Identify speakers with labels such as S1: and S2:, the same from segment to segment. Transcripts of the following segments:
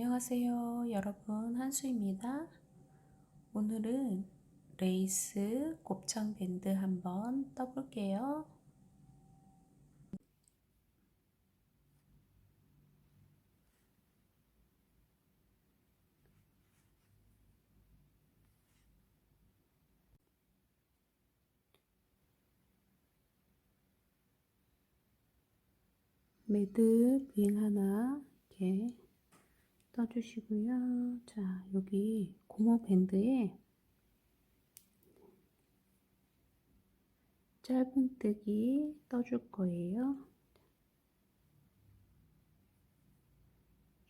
S1: 안녕하세요 여러분. 한수입니다. 오늘은 레이스 곱창 밴드 한번 떠볼게요. 매듭 윙 하나 이렇게 떠주시고요. 자, 여기 고무 밴드에 짧은뜨기 떠줄 거예요.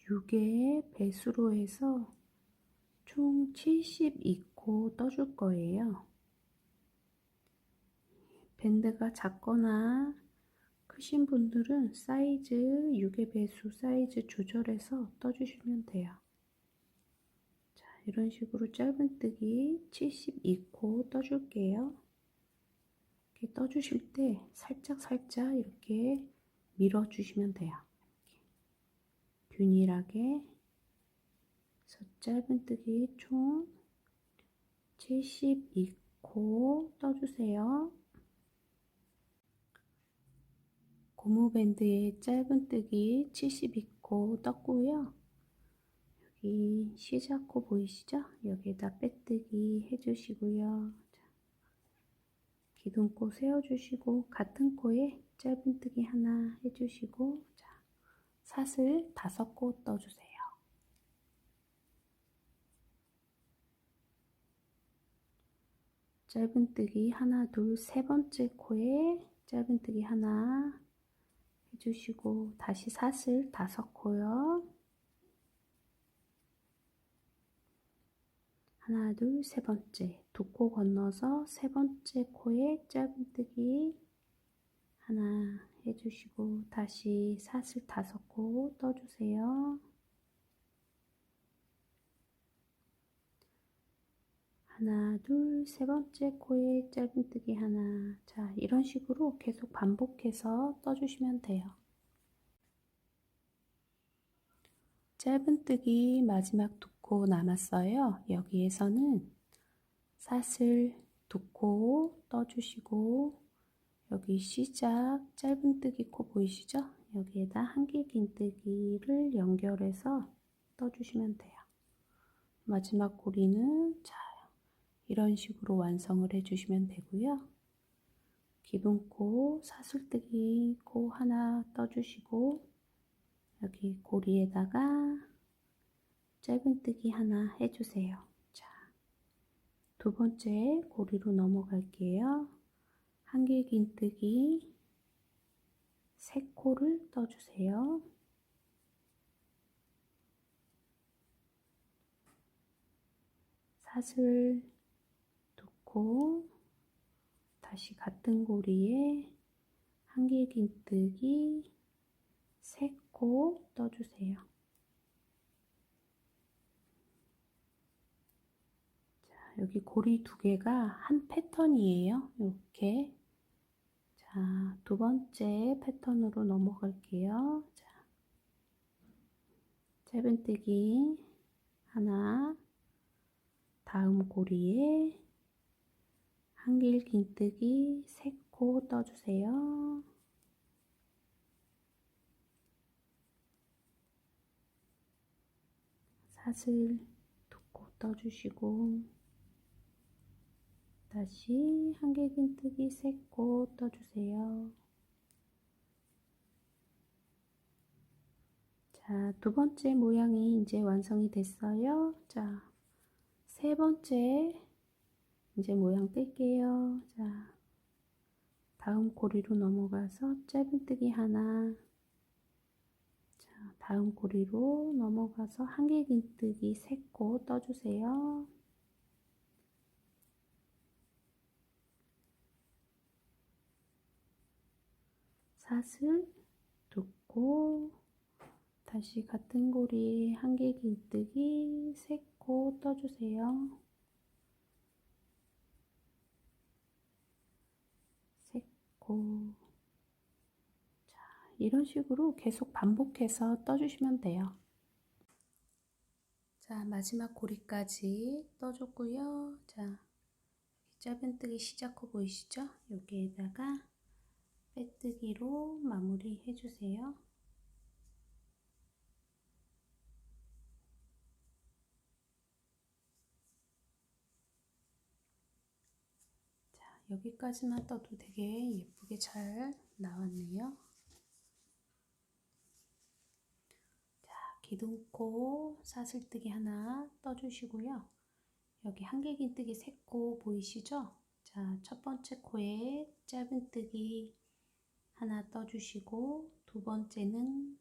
S1: 6의 배수로 해서 총 72코 떠줄 거예요. 밴드가 작거나 크신 분들은 사이즈 6의 배수 사이즈 조절해서 떠주시면 돼요. 자, 이런 식으로 짧은뜨기 72코 떠줄게요. 이렇게 떠주실 때 살짝 살짝 이렇게 밀어주시면 돼요. 균일하게 그래서 짧은뜨기 총 72코 떠주세요. 고무밴드에 짧은뜨기 72코 떴고요. 여기 시작코 보이시죠? 여기에다 빼뜨기 해주시고요. 기둥코 세워주시고 같은 코에 짧은뜨기 하나 해주시고 자, 사슬 다섯 코 떠주세요. 짧은뜨기 하나 둘 세 번째 코에 짧은뜨기 하나 해주시고 다시 사슬 다섯 코요. 하나 둘 세 번째 두 코 건너서 세 번째 코에 짧은뜨기 하나 해주시고 다시 사슬 다섯 코 떠주세요. 하나 둘 세 번째 코에 짧은뜨기 하나. 자 이런 식으로 계속 반복해서 떠주시면 돼요. 짧은뜨기 마지막 두 코 남았어요. 여기에서는 사슬 두 코 떠주시고 여기 시작 짧은뜨기 코 보이시죠? 여기에다 한길 긴뜨기를 연결해서 떠주시면 돼요. 마지막 고리는 자 이런 식으로 완성을 해주시면 되고요. 기둥코 사슬뜨기 코 하나 떠주시고 여기 고리에다가 짧은뜨기 하나 해주세요. 자, 두 번째 고리로 넘어갈게요. 한길긴뜨기 세 코를 떠주세요. 사슬 놓고 다시 같은 고리에 한길긴뜨기 3코 떠주세요. 자, 여기 고리 두 개가 한 패턴이에요. 이렇게. 자, 두 번째 패턴으로 넘어갈게요. 자, 짧은뜨기 하나, 다음 고리에 한길 긴뜨기 3코 떠주세요. 사슬 두코 떠주시고 다시 한길 긴뜨기 3코 떠주세요. 자, 두 번째 모양이 이제 완성이 됐어요. 자, 세 번째 이제 모양 뺄게요. 자, 다음 고리로 넘어가서 짧은뜨기 하나 자, 다음 고리로 넘어가서 한길긴뜨기 3코 떠주세요. 사슬 두코 다시 같은 고리에 한길긴뜨기 3코 떠주세요. 자, 이런 식으로 계속 반복해서 떠주시면 돼요. 자, 마지막 고리까지 떠줬고요. 자, 짧은뜨기 시작코 보이시죠? 여기에다가 빼뜨기로 마무리 해주세요. 자, 여기까지만 떠도 되게 예쁘게 잘 나왔네요. 자, 기둥코 사슬뜨기 하나 떠주시고요. 여기 한길긴뜨기 세코 보이시죠? 자, 첫 번째 코에 짧은뜨기 하나 떠주시고 두 번째는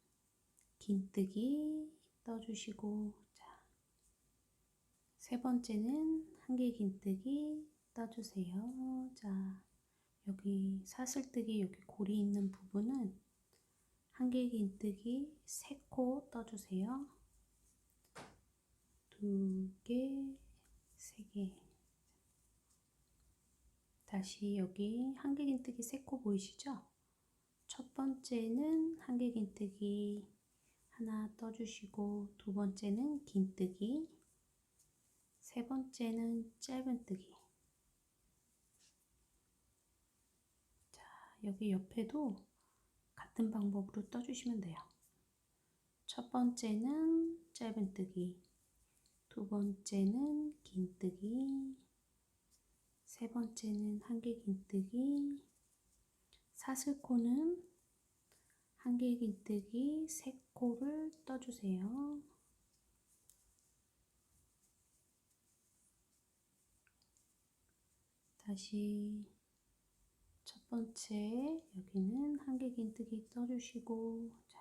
S1: 긴뜨기 떠주시고 자, 세 번째는 한길긴뜨기 떠주세요. 자, 여기 사슬뜨기 여기 고리 있는 부분은 한길긴뜨기 세코 떠주세요. 두 개, 세 개. 다시 여기 한길긴뜨기 세코 보이시죠? 첫 번째는 한길긴뜨기 하나 떠주시고 두 번째는 긴뜨기 세 번째는 짧은뜨기 자 여기 옆에도 같은 방법으로 떠주시면 돼요. 첫 번째는 짧은뜨기 두 번째는 긴뜨기 세 번째는 한길긴뜨기 사슬코는 한길긴뜨기 세 코를 떠주세요. 다시 첫 번째 여기는 한길긴뜨기 떠주시고 자,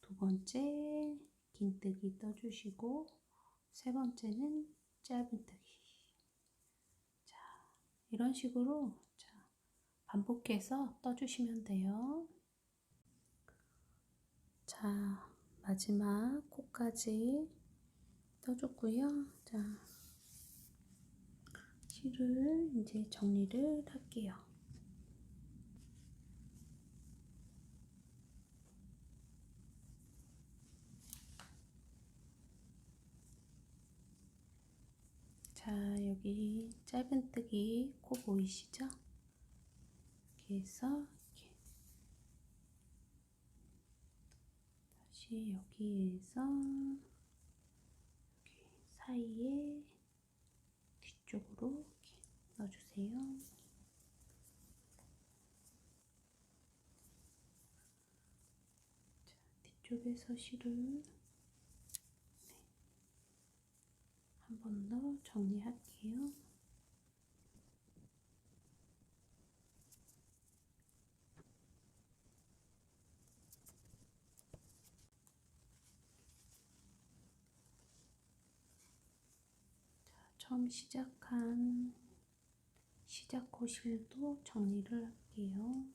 S1: 두 번째 긴뜨기 떠주시고 세 번째는 짧은뜨기 자 이런 식으로 자, 반복해서 떠주시면 돼요. 자, 마지막 코까지 떠줬고요. 자, 실을 이제 정리를 할게요. 자, 여기 짧은뜨기 코 보이시죠? 이렇게 해서 이렇게 다시 여기에서 여기 사이에 뒤쪽으로 이렇게 넣어주세요. 자, 뒤쪽에서 실을 한 번 더 정리할게요. 처음 시작한 시작 코실도 정리를 할게요.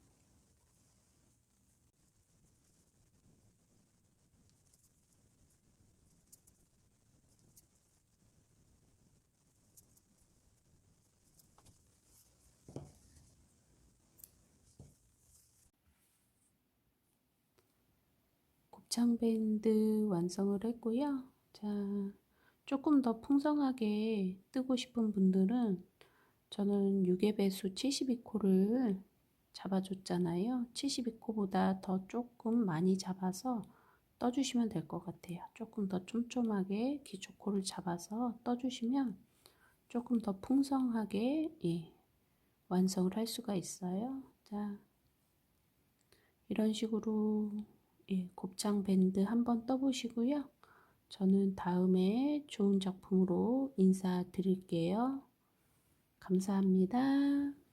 S1: 곱창 밴드 완성을 했고요. 자, 조금 더 풍성하게 뜨고 싶은 분들은 저는 6의 배수 72코를 잡아줬잖아요. 72코보다 더 조금 많이 잡아서 떠주시면 될 것 같아요. 조금 더 촘촘하게 기초코를 잡아서 떠주시면 조금 더 풍성하게 예, 완성을 할 수가 있어요. 자, 이런 식으로 예, 곱창 밴드 한번 떠보시고요. 저는 다음에 좋은 작품으로 인사드릴게요. 감사합니다.